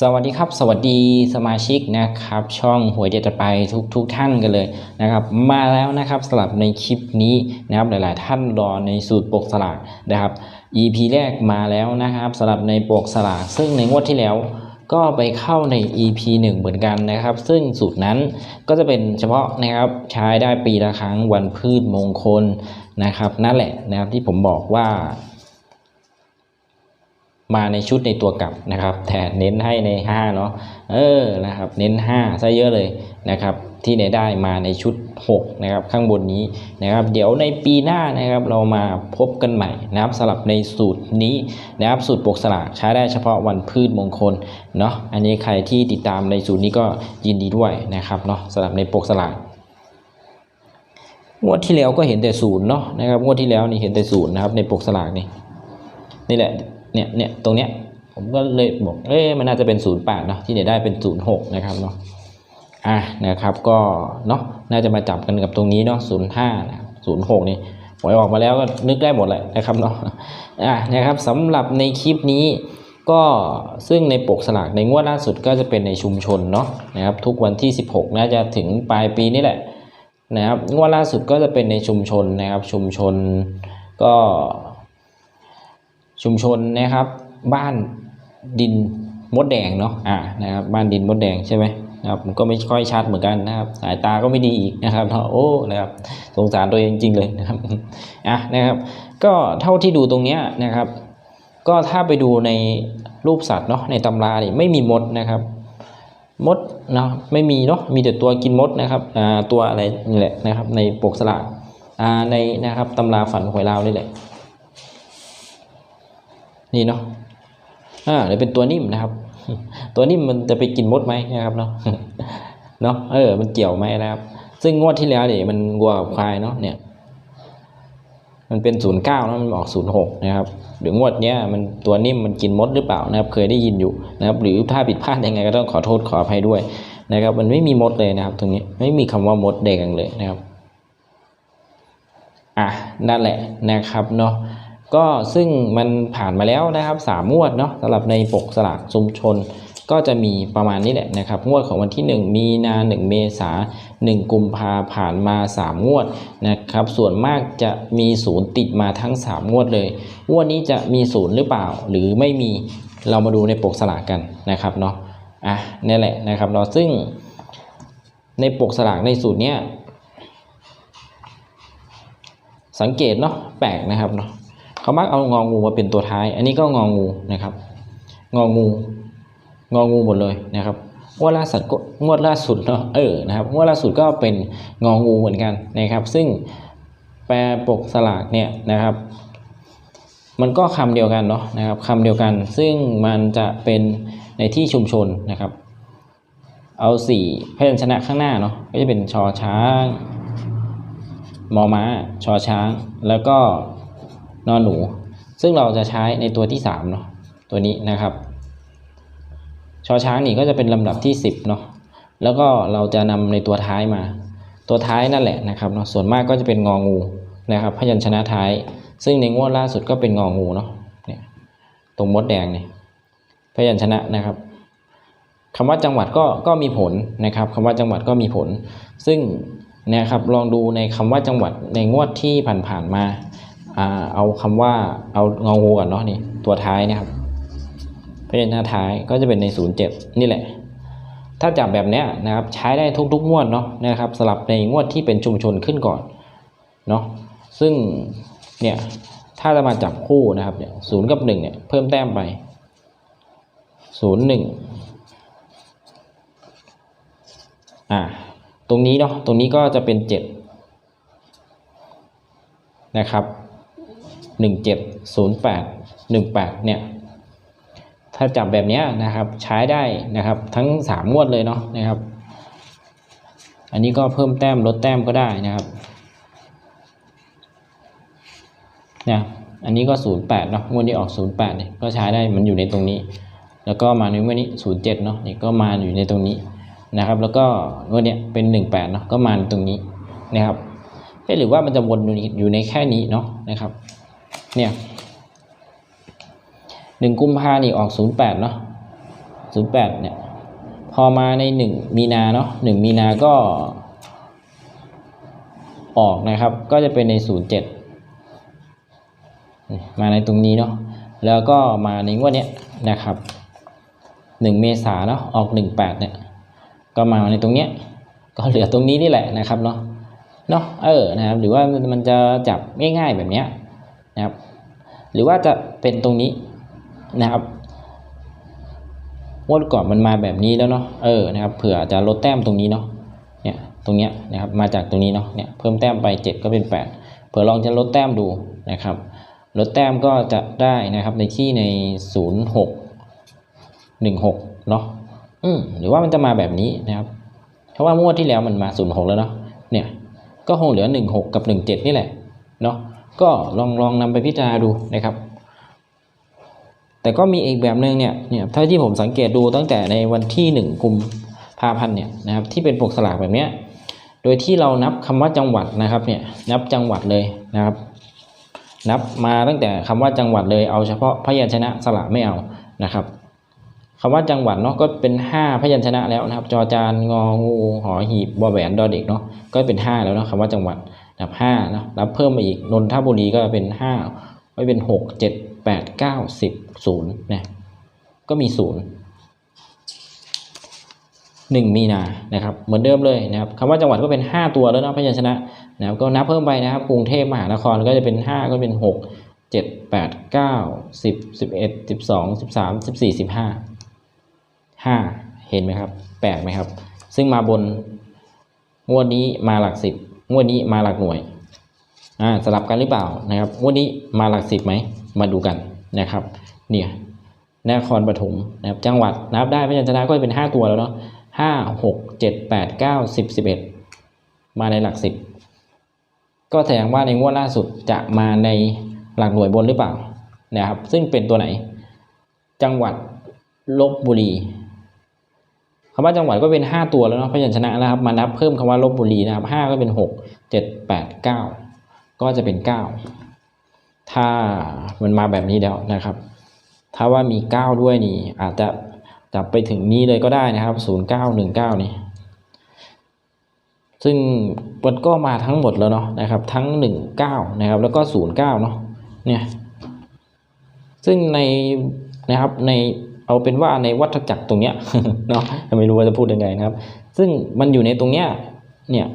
สวัสดีครับ สวัสดีสมาชิกนะครับ ช่องหวยเด็ดจะไปทุกทุกท่านกันเลยนะครับ มาแล้วนะครับสำหรับในคลิปนี้นะครับหลายๆ ท่านรอในสูตรปกสลากนะครับ EP แรกมาแล้วนะครับสำหรับในปกสลากซึ่งในงวดที่แล้วก็ไปเข้าใน EP 1 เหมือนกันนะครับ ซึ่งสูตรนั้นก็จะเป็นเฉพาะนะครับใช้ได้ปีละครั้งวันพืชมงคลนะครับ นั่นแหละนะครับที่ผมบอกว่า มาในชุดในตัวกลับนะครับแต่เน้นให้ใน5เนาะเออนะครับเน้น5ซะเยอะเลยนะครับที่ในได้มาในชุด 6 นะครับ ข้างบนนี้นะครับ เดี๋ยวในปีหน้านะครับเรามาพบกันใหม่นะครับสำหรับในสูตรนี้นะครับสูตรปกสลากใช้ได้เฉพาะวันพืชมงคลเนาะอันนี้ใครที่ติดตามในสูตรนี้ก็ยินดีด้วยนะครับเนาะสำหรับในปกสลากงวดที่แล้วก็เห็นแต่ศูนย์เนาะนะครับงวดที่แล้วนี่เห็นแต่ศูนย์นะครับในปกสลากนี่นี่แหละ เนี่ยเนี่ยตรงเนี้ยผมก็เลยบอกเอ๊ะมันน่าจะเป็นศูนย์แปดเนาะที่เดี๋ยได้เป็นศูนย์หกนะครับเนาะอะนะครับก็เนาะน่าจะมาจับกันกับตรงนี้เนาะศูนย์ห้าศูนย์หกนี่หวยออกมาแล้วก็นึกได้หมดแหละนะครับเนาะอะนะครับสำหรับในคลิปนี้ก็ซึ่งในปกสลากในงวดล่าสุดก็จะเป็นในชุมชนเนาะนะครับทุกวันที่ 16 น่าจะถึงปลายปีนี่แหละนะครับงวดล่าสุดก็จะเป็นในชุมชนนะครับชุมชนก็ ชุมชนนะครับ บ้านดินมดแดงเนาะอ่านะครับบ้านดินมดแดงใช่ไหมนะครับมันก็ไม่ค่อยชัดเหมือนกันนะครับ สายตาก็ไม่ดีอีกนะครับเนาะโอ้นะครับสงสารตัวเองจริงเลยนะครับอะนะครับ ก็เท่าที่ดูตรงเนี้ยนะครับ ก็ถ้าไปดูในรูปสัตว์เนาะในตำราเนี่ยไม่มีมดนะครับ มดเนาะไม่มีเนาะมีแต่ตัวกินมดนะครับอ่าตัวอะไรนี่แหละนะครับ ในปกสลากอ่าในนะครับตำราฝันหวยลาวนี่แหละ นี่เนาะอ่าเดี๋ยวเป็นตัวนิ่มนะครับ ตัวนิ่มมันจะไปกินมดไหมนะครับเนาะเนาะเออ มันเกี่ยวไหมนะครับ ซึ่งงวดที่แล้วเนี่ยมันวัวกับควายเนาะเนี่ย มันเป็นศูนย์เก้าแล้วมันออกศูนย์หกนะครับหรืองวดเนี้ยมันตัวนิ่มมันกินมดหรือเปล่านะครับ เคยได้ยินอยู่นะครับ หรือถ้าผิดพลาดยังไงก็ต้องขอโทษขออภัยด้วยนะครับ มันไม่มีมดเลยนะครับ ตรงนี้ไม่มีคำว่ามดแดงเลยนะครับอะนั่นแหละนะครับเนาะ ก็ซึ่งมันผ่านมาแล้วนะครับสามงวดเนาะสำหรับในปกสลากชุมชน ก็จะมีประมาณนี้แหละนะครับ งวดของวันที่ 1 มีนา 1 เมษา 1 กุมภาผ่านมา 3 งวดนะครับ ส่วนมากจะมีศูนย์ติดมาทั้ง 3 งวดเลย งวดนี้จะมีศูนย์หรือเปล่า หรือไม่มีเรามาดูในปกสลากกันนะครับเนาะอะนี่แหละนะครับเนาะซึ่งในปกสลากในสูตรเนี้ยสังเกตเนาะแปลกนะครับเนาะ เขามักเอางองูมาเป็นตัวท้าย อันนี้ก็งองูนะครับ งองู งองูหมดเลยนะครับงวดล่าสุดงวดล่าสุดเนาะเออนะครับงวดล่าสุดก็เป็นงองูเหมือนกันนะครับ ซึ่งแปลปกสลากเนี่ยนะครับ มันก็คำเดียวกันเนาะนะครับคำเดียวกัน ซึ่งมันจะเป็นในที่ชุมชนนะครับ เอาสี่พยัญชนะข้างหน้าเนาะก็จะเป็นชอช้างมอม้าชอช้าง แล้วก็ นอนหนู ซึ่งเราจะใช้ในตัวที่3เนาะตัวนี้นะครับชอช้างนี่ก็จะเป็นลำดับที่ 10เนาะแล้วก็เราจะนำในตัวท้ายมา ตัวท้ายนั่นแหละนะครับเนาะส่วนมากก็จะเป็นงองูนะครับพยัญชนะท้าย ซึ่งในงวดล่าสุดก็เป็นงองูเนาะเนี่ยตรงมดแดงเนี่ยพยัญชนะนะครับคำว่าจังหวัดก็ก็มีผลนะครับคำว่าจังหวัดก็มีผล ซึ่งนะครับลองดูในคำว่าจังหวัดในงวดที่ผ่านๆมา อ่าเอาคำว่าเอาเงองูก่อนเนาะนี่ตัวท้ายนะครับพยัญชนะท้ายก็จะเป็นใน07นี่แหละ ถ้าจับแบบเนี้ยนะครับใช้ได้ทุกๆงวดเนาะนะครับสลับในงวดที่เป็นชุมชนขึ้นก่อนเนาะซึ่งเนี่ยถ้าจะมาจับคู่นะครับเนี่ยศูนย์กับหนึ่งเนี่ยเพิ่มแต้มไปศูนย์หนึ่งอ่าตรงนี้เนาะตรงนี้ก็จะเป็นเจ็ดนะครับ หนึ่งเจ็ดศูนย์แปดหนึ่งแปดเนี่ยถ้าจับแบบนี้นะครับใช้ได้นะครับทั้งสามงวดเลยเนาะนะครับ อันนี้ก็เพิ่มแต้มลดแต้มก็ได้นะครับเนี่ยอันนี้ก็ศูนย์แปดเนาะงวดนี้ออกศูนย์แปดเนี่ยก็ใช้ได้มันอยู่ในตรงนี้ แล้วก็มาในงวดนี้ศูนย์เจ็ดเนาะนี่ก็มาอยู่ในตรงนี้นะครับ แล้วก็งวดเนี้ยเป็นหนึ่งแปดเนาะก็มาตรงนี้นะครับหรือว่ามันจะวนอยู่ในแค่นี้เนาะนะครับ เนี่ยหนึ่งกุมภานี่ออกศูนย์แปดเนาะศูนย์แปดเนี่ย พอมาในหนึ่งมีนาเนาะหนึ่งมีนาก็ ออกนะครับ ก็จะเป็นในศูนย์เจ็ดมาในตรงนี้เนาะแล้วก็มาในงวดเนี้ยนะครับหนึ่งเมษาเนาะออกหนึ่งแปดเนี่ย ก็มาในตรงเนี้ยก็เหลือตรงนี้นี่แหละนะครับเนาะเนาะเออนะครับ หรือว่ามันจะจับง่ายๆแบบเนี้ย นะครับหรือว่าจะเป็นตรงนี้นะครับงวดก่อนมันมาแบบนี้แล้วเนาะเออนะครับเผื่อจะลดแต้มตรงนี้เนาะเนี่ยตรงเนี้ยนะครับมาจากตรงนี้เนาะเนี่ยเพิ่มแต้มไป 7 ก็เป็น 8 เผื่อลองจะลดแต้มดูนะครับลดแต้มก็จะได้นะครับในที่ใน 0 6 1 6 เนาะอืมหรือว่ามันจะมาแบบนี้นะครับ เพราะว่างวดที่แล้วมันมา 0 6 แล้วเนาะเนี่ยก็คงเหลือ 1 6 กับ 1 7 นี่แหละเนาะ ก็ลองลองนำไปพิจารณาดูนะครับ แต่ก็มีอีกแบบหนึ่งเนี่ยเนี่ยเท่าที่ผมสังเกตดูตั้งแต่ในวันที่หนึ่งกุมภาพันธ์เนี่ยนะครับที่เป็นปกสลากแบบเนี้ยโดยที่เรานับคำว่าจังหวัดนะครับเนี่ยนับจังหวัดเลยนะครับ นับมาตั้งแต่คำว่าจังหวัดเลยเอาเฉพาะพยัญชนะสระไม่เอานะครับคำว่าจังหวัดเนาะก็เป็น 5 พยัญชนะแล้วนะครับ จอจานงองูหอหีบบอแหวนดอเด็กเนาะก็เป็น 5 แล้วเนาะคำว่าจังหวัด นับ5นะรับเพิ่มมาอีกนนทบุรีก็เป็น5ไว้เป็น6 7 8 9 10 0นะก็มี0 1มีนานะครับเหมือนเดิมเลยนะครับคำว่าจังหวัดก็เป็น 5 ตัวแล้วนะพยัญชนะนะครับก็นับเพิ่มไปนะครับกรุงเทพมหานครก็จะเป็น 5 ก็เป็น 6 7 8 9 10 11 12 13 14 15 5 เห็นไหมครับแปลกไหมครับ ซึ่งมาบนงวดนี้มาหลักสิบ งวดนี้มาหลักหน่วยอ่าสลับกันหรือเปล่านะครับงวดนี้มาหลักสิบไหมมาดูกันนะครับ เนี่ยนครปฐมนะครับจังหวัดนับได้พยัญชนะก็จะเป็นห้าตัวแล้วเนาะห้าหกเจ็ดแปดเก้าสิบสิบเอ็ดมาในหลักสิบก็แสดงว่าในงวดล่าสุดจะมาในหลักหน่วยบนหรือเปล่านะครับ ซึ่งเป็นตัวไหน จังหวัดลบบุรี คำว่าจังหวัดก็เป็นห้าตัวแล้วเนาะพยัญชนะนะครับมานับเพิ่มคำว่าลบบุรีนะครับห้าก็เป็นหกเจ็ดแปดเก้าก็จะเป็นเก้าถ้ามันมาแบบนี้แล้วนะครับ ถ้าว่ามี 9 ด้วยนี่ อาจจะจับไปถึงนี้เลยก็ได้นะครับ 0919 นี่ ซึ่งมันก็มาทั้งหมดแล้วเนาะนะครับ ทั้ง 19 นะครับ แล้วก็ 09 เนาะเนี่ยซึ่งในนะครับใน เอาเป็นว่าในวัฏจักรตรงเนี้ยเนาะไม่รู้ว่าจะพูดยังไงนะครับ ซึ่งมันอยู่ในตรงเนี้ยเนี่ย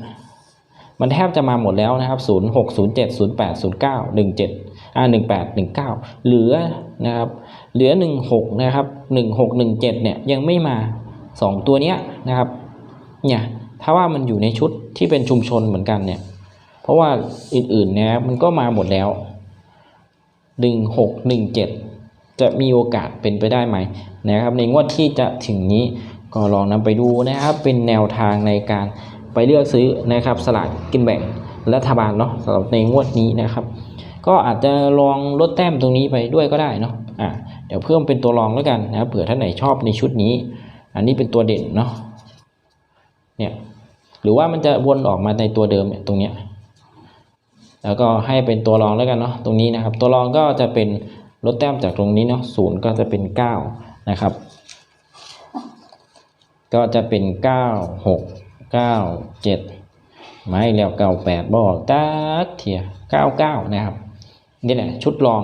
มันแทบจะมาหมดแล้วนะครับ0 6 0 7 0 8 0 9 1 7อ่า1 8 1 9 เหลือนะครับเหลือ 1 6 นะครับ 1 6 1 7 เนี่ยยังไม่มา 2 ตัวเนี้ยนะครับเนี่ยถ้าว่ามันอยู่ในชุดที่เป็นชุมชนเหมือนกันเนี่ย เพราะว่าอื่นๆเนี่ยมันก็มาหมดแล้ว 1 6 1 7 จะมีโอกาสเป็นไปได้ไหมนะครับ ในงวดที่จะถึงนี้ก็ลองนำไปดูนะครับ เป็นแนวทางในการไปเลือกซื้อนะครับสลากกินแบ่งรัฐบาลเนาะสำหรับในงวดนี้นะครับ ก็อาจจะลองลดแต้มตรงนี้ไปด้วยก็ได้เนาะอะเดี๋ยวเพิ่มเป็นตัวรองแล้วกันนะครับเผื่อท่านไหนชอบในชุดนี้ อันนี้เป็นตัวเด่นเนาะเนี่ยหรือว่ามันจะวนออกมาในตัวเดิมเนี่ยตรงเนี้ยแล้วก็ให้เป็นตัวรองแล้วกันเนาะตรงนี้นะครับ ตัวรองก็จะเป็น ลดแต้มจากตรงนี้เนาะศูนย์ก็จะเป็นเก้านะครับ ก็จะเป็นเก้าหกเก้าเจ็ดไม่แล้วเก้าแปดบอกตักเทียเก้าเก้านะครับ นี่แหละชุดรอง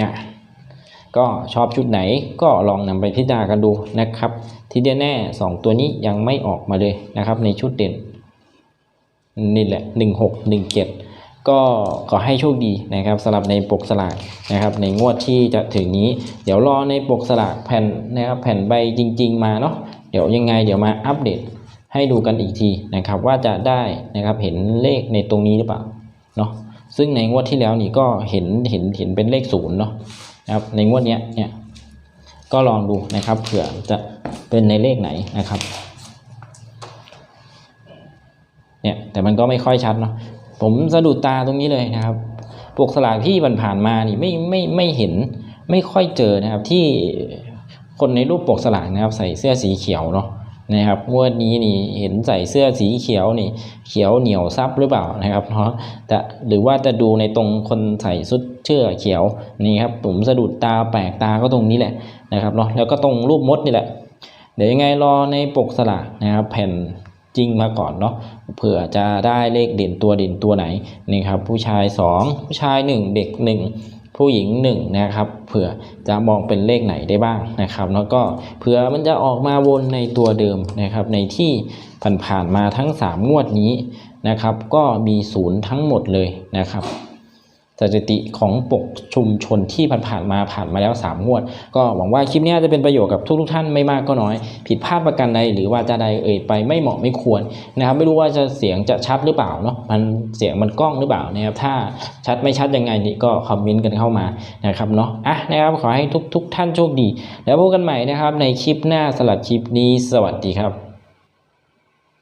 นะก็ชอบชุดไหนก็ลองนำไปพิจารณากันดูนะครับ ที่แน่ๆสองตัวนี้ยังไม่ออกมาเลยนะครับในชุดเด่นนี่แหละหนึ่งห ก็ขอให้โชคดีนะครับสำหรับในปกสลากนะครับ ในงวดที่จะถึงนี้ เดี๋ยวรอในปกสลากแผ่นนะครับแผ่นใบจริง ๆ มาเนาะเดี๋ยวยังไงเดี๋ยวมาอัปเดตให้ดูกันอีกทีนะครับ ว่าจะได้นะครับเห็นเลขในตรงนี้หรือเปล่าเนาะซึ่งในงวดที่แล้วนี่ก็เห็นเห็นเห็นเป็นเลขศูนย์เนาะนะครับในงวดเนี้ยเนี่ยก็ลองดูนะครับเผื่อจะเป็นในเลขไหนนะครับเนี่ยแต่มันก็ไม่ค่อยชัดเนาะ ผมสะดุดตาตรงนี้เลยนะครับ ปกสลากที่ผ่านมานี่ไม่ไม่ไม่เห็นไม่ค่อยเจอนะครับที่คนในรูปปกสลากนะครับ ใส่เสื้อสีเขียวเนาะนะครับงวดนี้นี่เห็นใส่เสื้อสีเขียวนี่ เขียวเหนียวซับหรือเปล่านะครับเนาะแต่หรือว่าจะดูในตรงคนใส่ชุดเสื้อเขียวนี่ครับผมสะดุดตาแปลกตาก็ตรงนี้แหละนะครับเนาะแล้วก็ตรงรูปมดนี่แหละ เดี๋ยวยังไงรอในปกสลากนะครับ แผ่น ริงมาก่อนเนาะเผื่อจะได้เลขเด่นตัวเด่นตัวไหนนี่ครับผู้ชาย 2 ผู้ชาย 1 เด็ก 1 ผู้หญิง1นะครับเผื่อจะมองเป็นเลขไหนได้บ้างนะครับแล้วก็เผื่อมันจะออกมาวนในตัวเดิมนะครับในที่ผ่านๆมาทั้ง 3 งวดนี้นะครับก็มีศูนย์ทั้งหมดเลยนะครับ สถิติของปกชุมชนที่ผ่านๆมาผ่านมาแล้ว 3 งวด ก็หวังว่าคลิปนี้จะเป็นประโยชน์กับทุกๆท่านไม่มากก็น้อย ผิดพลาดประการใดหรือว่าจะใดเอ่ยไปไม่เหมาะไม่ควรนะครับ ไม่รู้ว่าจะเสียงจะชัดหรือเปล่าเนาะมันเสียงมันกล้องหรือเปล่านะครับถ้าชัดไม่ชัดยังไงนี่ก็คอมเมนต์กันเข้ามานะครับเนาะอะนะครับขอให้ทุกๆท่านโชคดี แล้วพบกันใหม่นะครับในคลิปหน้าสำหรับคลิปนี้สวัสดีครับ